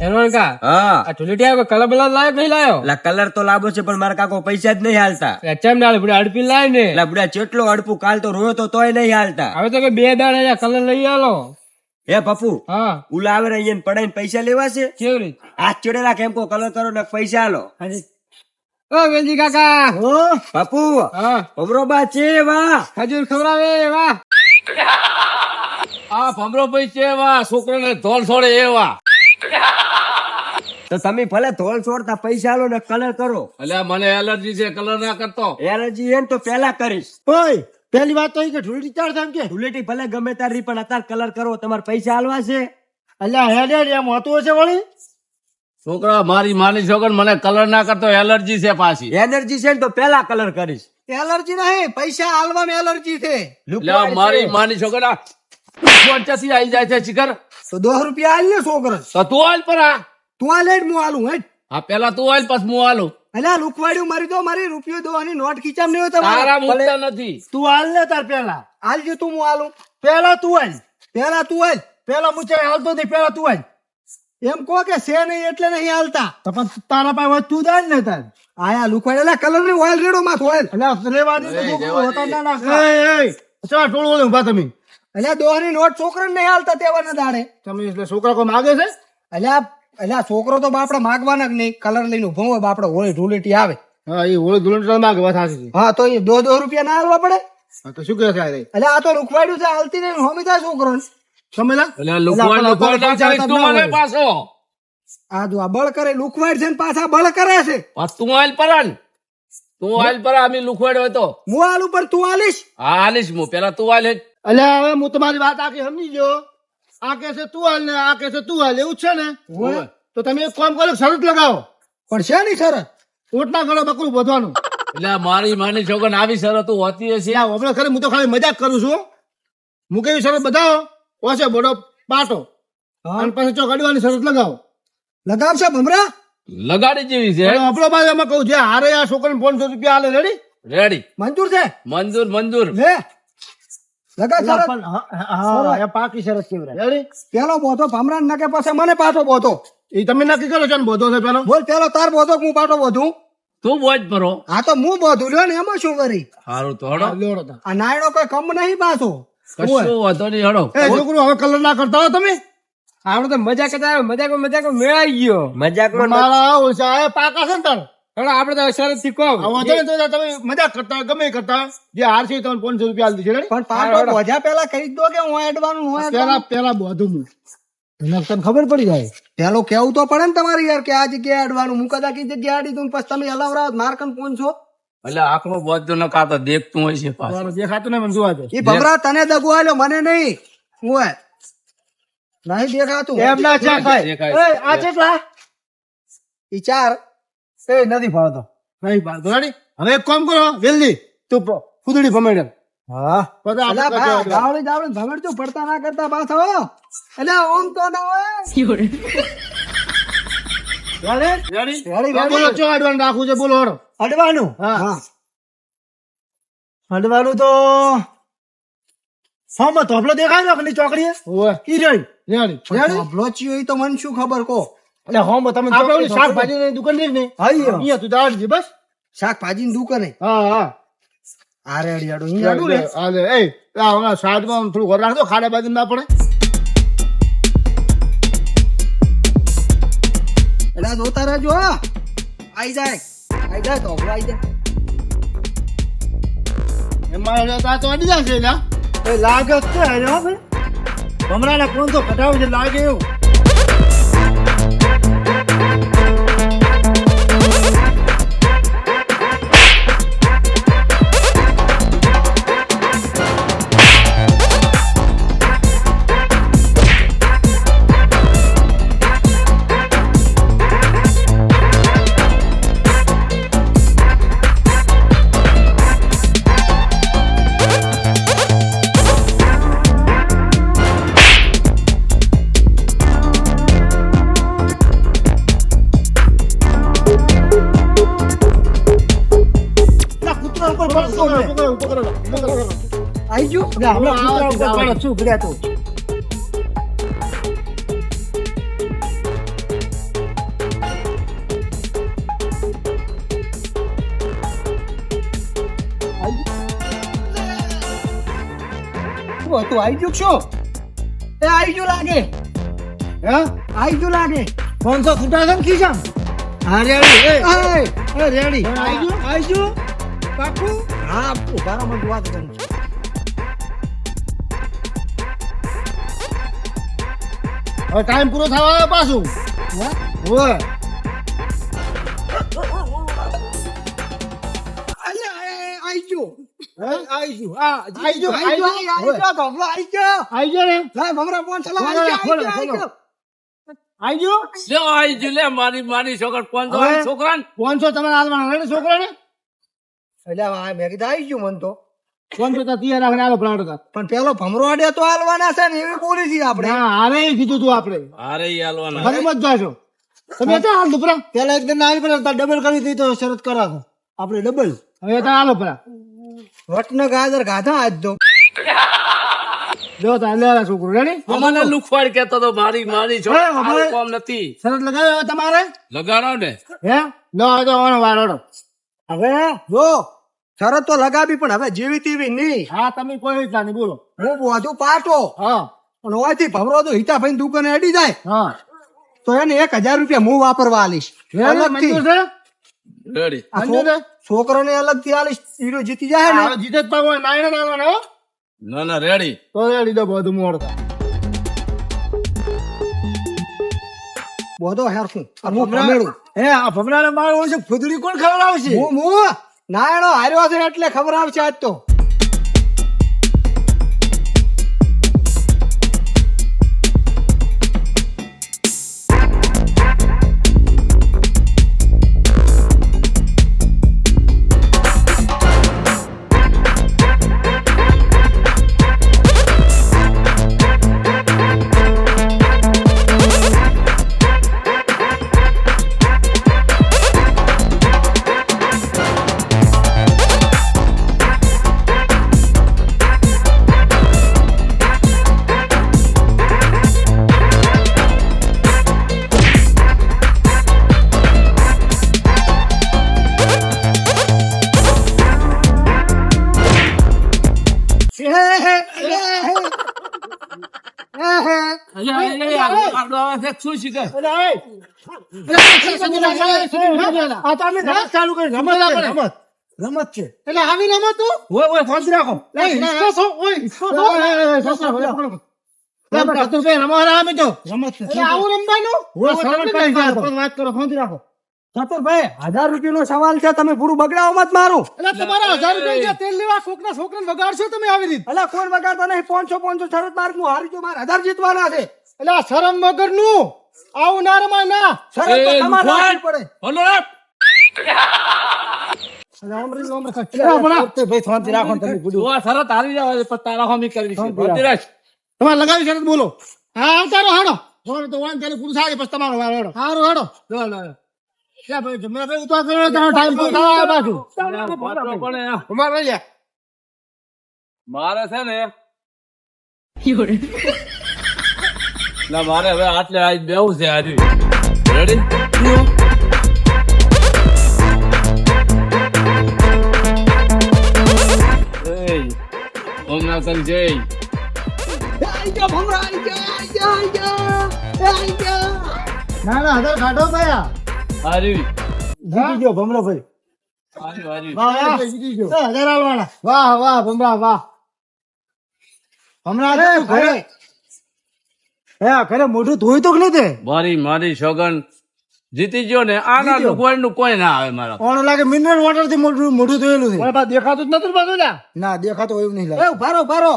એનો કા? હા. આ ઢોલીટી કલર બલર નહીં તો લાબો છે પણ મારા કાકો પૈસા જ નહીં હાલતા. ચમ ના અડપી લાય ને? બુડા ચેટલો અડપું કાલ તો રોયો તો તોય નહીં હાલતા. હવે તો કે બે દાડા કલર લઈ આલો. હે પપ્પુ હા. ઉલા આવે અહીંયા પડાઈને પૈસા લેવા છે? કેવી રીત? આ ચડેલા કેમ કો કલર કરો ને પૈસા આલો. ઓ વેલજી કાકા. પપ્પુ હા. ભમરો બા છે વાહ. ખજૂર ખવડાવે વાહ. આ ભમરો ભાઈ છે એવા છોકરાને ધોલ છોડે એવા તો તમે ભલે ધોળ છોડતા પૈસા લો ને કલર કરો. એટલે મને એલર્જી છે કલર ના કરતો. એનર્જી એમ તો પેલા કરીશ. ઓય પહેલી વાત તો એ કે ઢોલટી ચાર થાય કે? ધૂળેટી ભલે ગમે તારી પણ અત્યારે કલર કરો તમારે પૈસા આલવા છે. અલ્યા હેડ એમ હોતું હશે વળી? છોકરા મારી માની છોકર મને કલર ના કરતો એલર્જી છે પાછી. એનર્જી છે ને તો પેલા કલર કરીશ. એલર્જી નહીં પૈસા હાલવામાં એલર્જી છે. એટલે મારી માની છોકરા આ પંચાસી આવી જાય છે શિખર? દસ રૂપિયા હાલ ને છોકરો. તો તું હાલ પર આ. તું આ લેટ હું હાલું હેડ. હા પેલા તું હાલ પછી હું હાલું અલ્યા લુકવાડ્યું મારી દો મારી રૂપિયો દો અને નોટ ખીચામ નહીં હોય તમારે. મૂકતા નથી. તું હાલ ને તાર પેલા. હાલ જો તું હું હાલું પેલા તું હાલ પેલા તું હાલ પેલા ચાય હાલતો નહીં પેલા તું હાલ એમ કહો કે છે નહીં એટલે નહીં હાલતા. તો પણ તારા પાસે તું દાન ને તાર. આયા લુકવાડેલા કલરની ઓઇલ રેડો માં ઓઇલ એટલે રેવા દે તો ના હોતા ના નાખતા. ચા ટોળું ઊભા તમે. અલ્યા દોહની નોટ છોકરાને નહીં હાલતા તેવાના દાડે. તમે એટલે છોકરા કોઈ માગે છે? અલ્યા અલ્યા છોકરો તો બાપડે માગવાના જ નહીં. કલર લઈને ઊભો હોય બાપડે હોળી ધૂળેટી આવે. હા એ હોળી ધૂળેટી માગે વાત સાચી હા તો એ દો દો રૂપિયા ના હાલવા પડે? હા, તો શું કહે છે અલ્યા આ તો રૂખવાડ્યું છે હાલતી નહીં. હોમી થાય છોકરો પાછો. આ જો આ બળ કરે લુખવાડ છે ને પાછા બળ કરે છે. તું હાલ પર તું હાલ પર અમે લુખવાડ હોય તો હું આલ ઉપર તું હાલીશ? હા આલીશ હું. પેલા તું હાલ હેઠ. હવે હું તમારી વાત આખી સમજી ગયો. આ કે છે તું હાલ ને આ કે છે તું હાલ એવું છે ને? તો તમે એક કામ કરો શરત લગાવો. પણ છે નહીં શરત? ઓટના ગળો બકરું બધવાનું. એટલે મારી માની છોકરા આવી શરતો હોતી હશે. આપણે ખરે હું તો ખાલી મજાક કરું છું. હું કેવી શરત બતાવો? ઓછે બોડો પાટો. અને પછી ચોક અડવાની શરત લગાવો. લગાવશે ભમરા? લગાડી જેવી છે. આપણો બાજુ એમાં કહું જે હારે આ છોકરાને પાંચસો રૂપિયા હાલે રેડી? રેડી. મંજૂર છે? મંજૂર મંજૂર. લે લગાવ શરત હા પાકી શરત કેવી રેડી? પેલો બોધો ભમરા નકે પાસે મને પાછો બોધો. એ તમે નક્કી કરો છો ને બધો છે પેલો? બોલ પેલો તાર બોધો કે હું પાછો બોધું? તું બોજ પરો હા તો હું બોધું. લ્યો ને એમાં શું કરી સારું તો હડો. આ નાયડો કોઈ કમ નહીં પાછો. કશું વાંધો નહીં હડો. એ છોકરો હવે કલર ના કરતા હો તમે? આપણે તો મજાક મજાક મજાક મેળાઈ ગયો. મજાકમાં મારા આવું છે આ પાકા છે ને તાર? હેડો આપણે તો શરતથી કહો વાંધો નહીં તો તમે મજાક કરતા ગમે કરતા જે હાર છે તમને પાંચસો રૂપિયા આલી દેશે પણ પાછો બોધ્યા પેલા કહી દો કે હું એડવાનું હું પેલા પેલા બધું હું એને ખબર પડી જાય. પેલો કેવું તો પડે ને તમારી યાર કે આ જગ્યાએ અડવાનું હું કદાચ જગ્યાએ અડી દઉં પછી તમે હલાવરાવ મારકન પહોંચો એટલે આંખનો બોજ ન કાતો દેખતું હોય છે પાછું. દેખાતું નહીં મને જોવા દે. એ ભમરા તને દગો આલ્યો મને નહીં. હું એ. નહીં દેખાતું. એમ ના ચા ખાય આ કેટલા ઈ ચાર. એ નથી ફાવતો નહીં ફાવતો રેડી? હવે એક કામ કરો વેલ્દી તું ફૂદડી ભમેડે. હા. ગાવડી ગાવડી પડતા ના કરતા પાછો એટલે ઓમ તો ના હોય. રેડી? રેડી, હવે બોલો અડવાનું રાખવું છે બોલો અડવાનું? હા. હા. અડવાનું તો ફોર્મ ધોપલો દેખાય ને ચોકડીએ? ઈ રહી ચિયો તો મને શું ખબર કો. એટલે હોમ તમે આપણે ઓલી શાકભાજીની દુકાન રહી ને હા અહીંયા તું દાડજી બસ. શાકભાજી ની દુકાન હા? હા આ અડિયાડો ને હા લે, એ આ હમણાં સાઈડમાં થોડું ઘર રાખજો ખાડા બાજુ ના પડે. એડા જોતા રહેજો આઈ જાય આઈ જાય તો આઈ જાય. એમાં તો અડી જશે એટલે લાગે છે અરે હો ભાઈ. ભમરાના કોણ તો કટાવ છે લાગે એવું. તું. આવી ગયો છો એ આવી ગયો લાગે. હે? આવી ગયો લાગે. પાંચસો ખૂટા છે ને ખીચામ હા રેડી. એ રેડી. આવી ગયો? આવી ગયો? પાકું હા ઉભારો મને વાત કરું છું. હવે ટાઈમ પૂરો થવા આવ્યો પાછું. ઓય. અલ્યા, એ, આઈ ગયું. હે? આઈ ગયું. હા આઈ ગયું, આઈ ગયું આઈ આઈ ગયું. ગયું. ભમરો આઈ ગયો આઈ ગયો ને છોકર પાંચસો? છોકરા ને તમારે હાલવાના રેડી છોકરાને? એટલે મેં કીધું આવી ગયું મન તો. પાંચસો તો તૈયાર રાખને આલો પ્લાન્ટ હતા પણ પેલો ભમરો અડે તો હાલવાના છે ને એવી બોલી છે આપણે. ના હારે કીધું તું આપણે. અરે હાલવાના. ફરી મત જાશો. તમે તો હાલ દુપરા પેલા એક દિન આવી પેલા ડબલ કરી દીધો તો શરત કરાવો આપણે ડબલ હવે તો હાલો પરા વટને ગાજર ગાધા આજ તો. જો તા લે આ છોકરો રેડી અમને લુખવાડ કેતો તો મારી મારી છો અમારે- કોમ નથી. શરત લગાવ્યો તમારે. લગાડો ને. હે? ન તો વાર હવે જો. શરત તો લગાવી પણ હવે જેવી તેવી નહીં. હા તમે કોઈ રીતના નહીં બોલો. હું બધું પાટો. હા. પણ હોયથી ભવરો તો હિતાભાઈ દુકાને અડી જાય. હા. તો એને એક હજાર રૂપિયા હું વાપરવા આલીશ. રેડી, અલગથી. મંજૂર છે? રેડી. આ મંજૂર છે છોકરાને અલગથી આલીશ. હીરો જીતી જાય ને. હા, જીતે ના ના રેડી. તો રેડી દો બધું મોડતા. બધો હેરખું. હું ભમેડું. હે આ ભમરાને માર છે ફૂદડી કોણ ખવડાવશે હું હું નાયણો હાર્યો છે એટલે ખબર આવશે આજ તો. રમત રમત રમત રમત. છે. એટલે આવી રમત ઓય ઓય ફોન રાખો. ઓય, હિસ્સો છો? ઓય, હિસ્સો છો? ઓય, ઓય, ઓય, હિસ્સો છો? લે, આપણે ચતુરભાઈ રમવાના અમે તો રમત આવું રમવાનું? વાત કરો ફોન રાખો. ચતુરભાઈ હજાર રૂપિયાનો સવાલ છે તમે પૂરું બગડાવો મત મારું. એટલે તમારા હજાર રૂપિયા તેલ લેવા છોકરા છોકરાને વગાડશો તમે આવી રીતે? એટલે કોઈ બગાડતો નહીં પાંચસો પાંચસો શરત માર્ક હું હારી જો મારે હજાર જીતવાના છે. એટલે આ શરમ વગરનું આવું નારમાં ના. શરત તો તમારે. રાખવી પડે. બોલો રે. ભાઈ શાંતિ રાખો ને તમે તું આ શરત હારી જવા દે, પણ તારા હોમી કરવી છે. બોલતી રહેશ. તમારે લગાવી શરત બોલો. હા તારો હાડો. તો વાંધો પૂરું થાય પછી તમારો હેડો. સારું હેડો. ભાઈ કરો ટાઈમ પૂરો થવા આવ્યો પાછું. મારે છે ને ના મારે હવે આટલે આજ બેવું છે આજે. રેડી જય ભમરો ના ના હજાર ખાટો ભાઈ હારી જીતી ગયો ભમરો ભાઈ હારી હારી વાહ વાહ જીતી ગયો. એ હજાર વાહ વાહ ભમરા વાહ. હમણાં આ ઘરે. હે ઘરે મોઢું ધોઈ તો કે નહીં મારી મારી સોગન જીતી ગયો ને આના લુકવાડનું કોઈ ના આવે મારા. કોણ લાગે મિનરલ વોટરથી મોઢું મોઢું ધોયેલું છે. દેખાતું જ નતું લ્યા? ના દેખાતો એવું નહીં લાગે. ભારો ઉભારો ઉભારો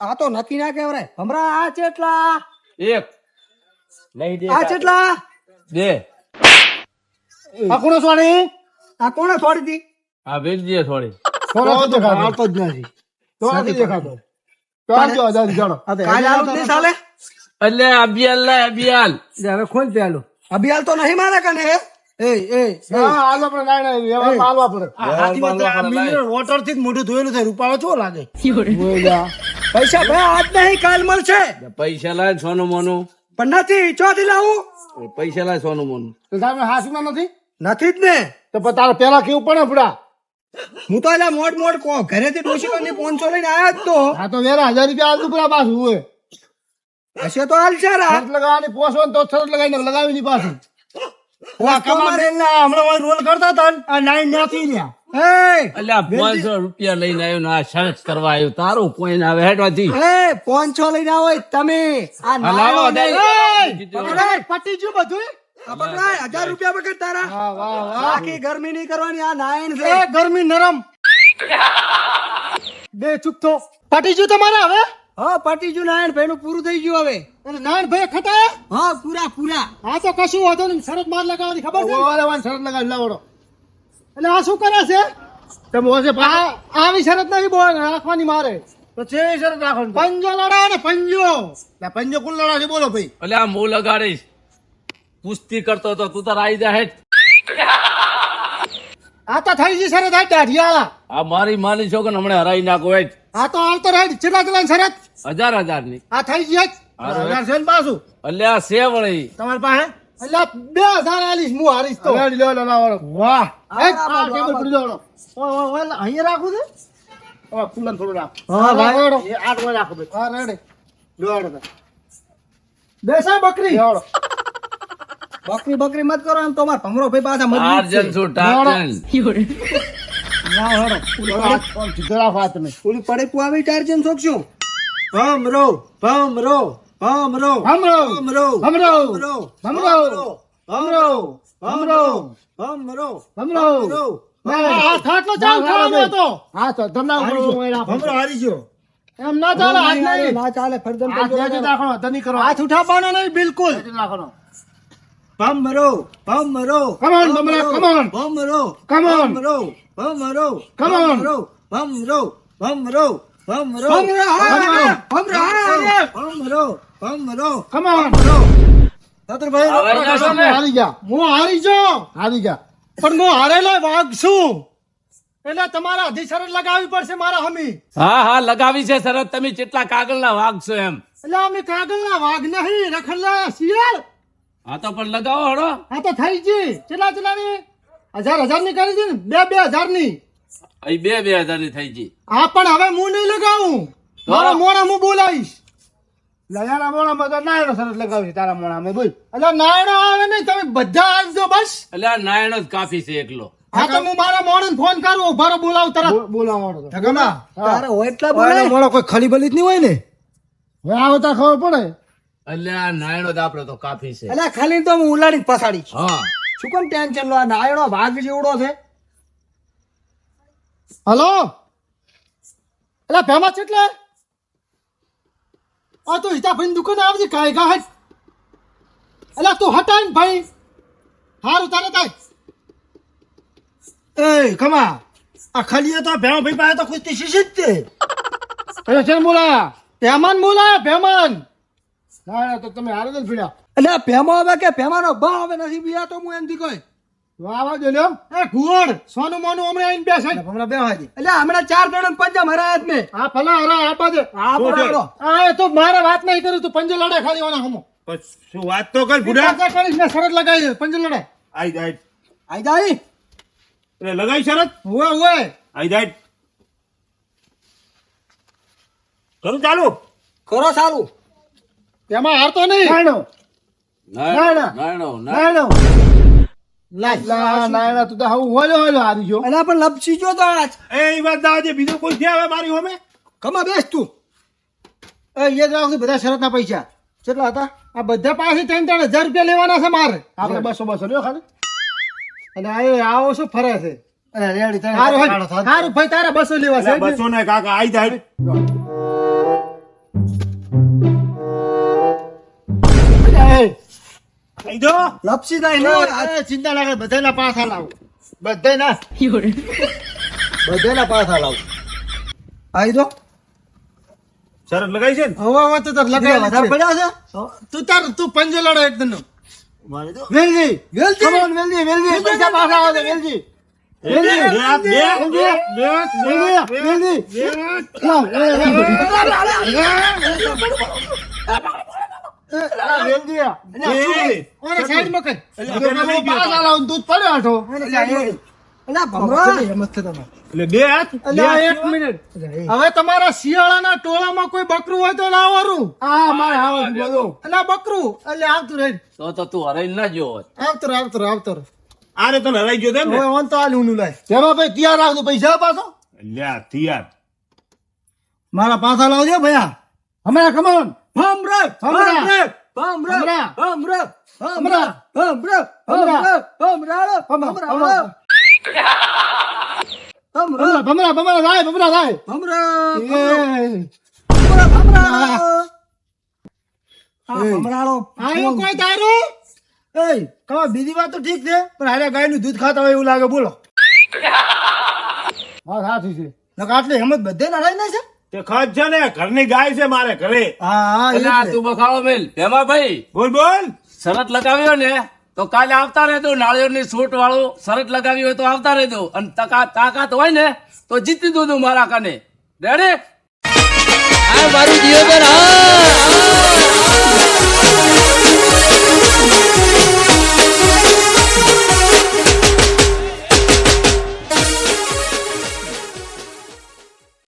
આ તો નથી ના કહેવાય. ભમરા આ ચેટલા? એક. આ ચેટલા? બે. આ કોનો સ્વાણી આ કોણે છોડી હતી? આ વેચજે થોડી સોનો તો આવતો જ નથી તો નથી દેખાતો તો આવજો હજાર જાણો. આ કાલ આવું નહીં ચાલે? એટલે અબિયાલ લાય અબિયાલ હવે ખોલ પેલો. અભિયાલ તો નહીં મારે કને? એ એ પડે. વોટરથી મોઢું ધોયેલું છે રૂપાળો ચો લાગે? પૈસા ભાઈ આજ નહીં કાલ મળશે. પૈસા લાય સોનું મોનું. પણ નથી ચોથી લાવું. પૈસા લાય સોનું મોનું. તો તમે હાસમાં નથી? નથી જ ને? તો તારે પેલા કેવું પડે આપડા હું તો એટલે મોટ મોટ કો ઘરેથી ડોશી ની પોનસો લઈને આયા જ તો. આ તો વેરા હજાર રૂપિયા આલતું પેલા પાછું હોય હશે તો હાલ છે હાથ લગાવવાની પોસો તો શરત લગાવીને લગાવી ની પાછું. હમણાં રોલ કરતા હતા આ નાઈ ન્યાથી રહ્યા. પાંચસો રૂપિયા લઈને આવ્યો ને આ સર્ચ કરવા આવ્યો. તારું પોઈન્ટ આવે હેઠવાથી એ પોનસો લઈને આવો તમે. આ પટી ગયું બધું પકડાય, હજાર રૂપિયા પકડ તારા. વાહ વાહ વાહ. ગરમી નહીં કરવાની આ નાયણ છે. ગરમી નરમ. બે ચૂપ થો પટી તમારે હવે? હા પટી ગયું નાયણ ભાઈ નું પૂરું થઈ ગયું હવે. અને નારાયણ ભાઈ ખટાય? હા પૂરા પૂરા. આ તો કશું હોતું નહીં શરત માર લગાવવાની ખબર છે? શરત લગાવી લાવડો એટલે આ શું કરે છે? તમે આ આવી શરત નહીં બોલ રાખવાની મારે. તો છે શરત રાખવાની પંજો લડા ને પંજો. પંજો કુલ લડા છે બોલો ભાઈ. એટલે આ મો લગાડીશ કુસ્તી કરતો તો તું તાર આવી જા આ તો થઈ ગઈ શરત આ દાઢિયાળા આ મારી માની છો કે હમણે હરાઈ નાખો હેડ. આ તો આવતો રાઈટ કેટલા કેટલા શરત? હજાર હજારની આ થઈ ગઈ હજાર છે ને પાછું? આ સે વળી તમારી પાસે? એટલે બે હજાર આલીશ હું હારીશ તો. લો લો આ ટેબલ ઓય, ઓય, અહીંયા રાખું છે? હવે ફૂલન થોડું રાખ. હા, ભાઈ. રેડો. એ આઠ વાય રાખો ભાઈ. હા રેડે તો. બકરી. બકરી બકરી મત કરો એમ તો મારા ભમરો ભાઈ પાછા મજબૂત છે ના હેડો. જરા વાત તમે. ઓલી પડે પુઆવી ટાર્જન શોખશું ભમરો ભમરો ભમરો ભમરો. ભમરો ભમરો. ભમરો ભમરો. ભમરો. ભમરો. ભમરો ભમરો. ના, હાથ હાથનો ચાલ ખાવાનો હતો. હાથ ધમના ઉપર ઓય રાખો. ભમરો હારી ગયો એમ ના ચાલે હાથ નહીં. ના ચાલે ફરદન હાથ ધની કરો. હાથ ઉઠાવવાનો નહીં બિલકુલ નેચે ભમરો ભમરો Come on, ભમરા, come on. ભમરો Come on. ભમરો ભમરો Come on. ભમરો ભમરો ભમરો ભમરો ભમરો, હા, ભમરો ભમરો, હા. ભમરો ભમરો Come on. હારી ગયા હું હારી ગયો હારી ગયા પણ હું હારેલો વાઘ છું એટલે તમારા અધી શરત લગાવવી પડશે મારા હમી હા હા લગાવી છે શરત તમે કેટલા કાગળના વાગશો એમ એટલે અમે કાગળના વાઘ નહીં રખડલા શિયાળ હા તો પણ લગાવો હડો આ તો થઈ ગઈ. કેટલા કેટલાની હજાર હજારની કરી છે ને? બે બે હજારની અહીં બે બે હજારની થઈ ગઈ. આ પણ હવે હું નહીં લગાવું. મારા મોણા હું બોલાવીશ. લયાના મોણા બધા નાયણો સરસ લગાવશે તારા મોણા મેં. બોલ. એટલે નાયણો આવે નહીં તમે બધા આવજો બસ. એટલે આ નાયણ જ કાફી છે એકલો. હા તો હું મારા મોણને ફોન કરું ઉભારો બોલાવ તરત. બોલાવો ઠગમા તારે હોય એટલા બોલાય મોડો કોઈ ખલી બલી જ નહીં હોય ને? હવે આવતા ખબર પડે. આ નાયણો જ તો કાફી છે. એટલે ખાલી તો હું ઉલાડી પસાડી હા. શું કેમ ટેન્શન લો? નાયણો ભાગ જેવડો છે. હલો? અલ્યા આ તો હિતા ભાઈ દુકાન આવજે કાંઈ ગા હટ તું હટાય ભાઈ. હારું તારે તાય. એ કમા આ ખાલી તો ભેણો ભાઈ પાસે તો કુસ્તી શીશી જ તે છે બોલાયા ભેમાન બોલા ભેમાન. ના ના, તો તમે હારે જ પીડ્યા એટલે આ ભેમો કે ભેમાનો ભાવ હવે નથી બીજા તો હું એમથી કોઈ આવા જો લ્યો. એ ઘુવડ સોનું મોનું હમણાં આવીને બેસે. હમણાં બે વાગે એટલે હમણાં ચાર જણા પંજા મારા હાથ મેં. આ ભલા હરા આપા દે આ બરાબર આ તો મારે વાત નહીં કરું તું પંજો લડે ખાલી ઓના હમો. શું વાત તો કર બુડા કરીશ ને શરત લગાવી દે પંજો લડે આઈ જાય. આઈ જાય? એટલે લગાઈ શરત? હુએ આઈ જાય. કરું ચાલુ? કરો સારું તેમાં હારતો નહીં. નાયણો. નાયણો નાયણો. નાયણો. ના ના તું તો હું હોલો હોલો હારી ગયો. અને પણ લપસી જો તો આજ. એ ઈ વાત દાવા દે બીજો કોઈ છે હવે મારી હોમે? કમા બેસ તું. એ યાદ રાખો બધા શરતના પૈસા. કેટલા હતા? આ બધા પાસે ત્રણ ત્રણ હજાર રૂપિયા લેવાના છે મારે. આપણે બસો બસો લ્યો ખાલી. અને આ આવો શું ફરે છે. સારું ભાઈ તારા બસો લેવા છે. બસો ને કાકા આઈ જાય. આઈ દો લપસી જાય ચિંતા લાગે બધાના પાછા લાવો બધાના બધાના પાછા લાવો આઈ દો શરત લગાઈ છે ને હવે હવે તો તાર લગાવેલા વધારે છે. પડ્યા છે તું તાર તું પંજો લડો એક દિનનો વેલજી વેલજી. On, વેલજી વેલજી પૈસા પાછા આવે વેલજી બે હાથ, બે વેલજી વેલજી વેલજી હવે તમારા શિયાળાના ટોળામાં કોઈ બકરું હોય તો લાવવાનું એટલે બકરું એટલે આવતું રહે તો તો તું હરાઈ ના જો આવતો આવતો આવતો આરે તને હરાઈ ગયો તેમ હવે ઓન તો આલું ઊનું લાય તેમાં ભાઈ તૈયાર રાખજો પૈસા પાછો લ્યા તૈયાર. મારા પાછા લાવજો ભયા. હમણાં ખમણ. ભમરા. ભમરા. ભમરા. ભમરા. હમણાં ભમરા ભમરા. ભમરા. ભમરા ભમરા ભમરા ભમરા ભમરા થાય ભમરા થાય ભમરા. ભમરા એ. આયો કોઈ તારું? એ કમા બીજી વાત તો ઠીક છે પણ હારે ગાયનું દૂધ ખાતા હોય એવું લાગે બોલો. હા સાચું છે. નકા આટલી હિંમત બધે ના થાય ને છે? તે ખર્ચ છે ને ઘરની ગાય છે મારે ઘરે. હા હા એટલે આ તું બખાડો મેલ. ભેમા ભાઈ બોલ બોલ. શરત લગાવ્યો ને તો કાલે આવતા રહેજો. નાળિયેરની છૂટ વાળું શરત લગાવી હોય તો આવતા રહેજો. અને તકા તાકાત હોય ને તો જીતી દઉં મારા કને. રેડી આ મારું જીવન હા.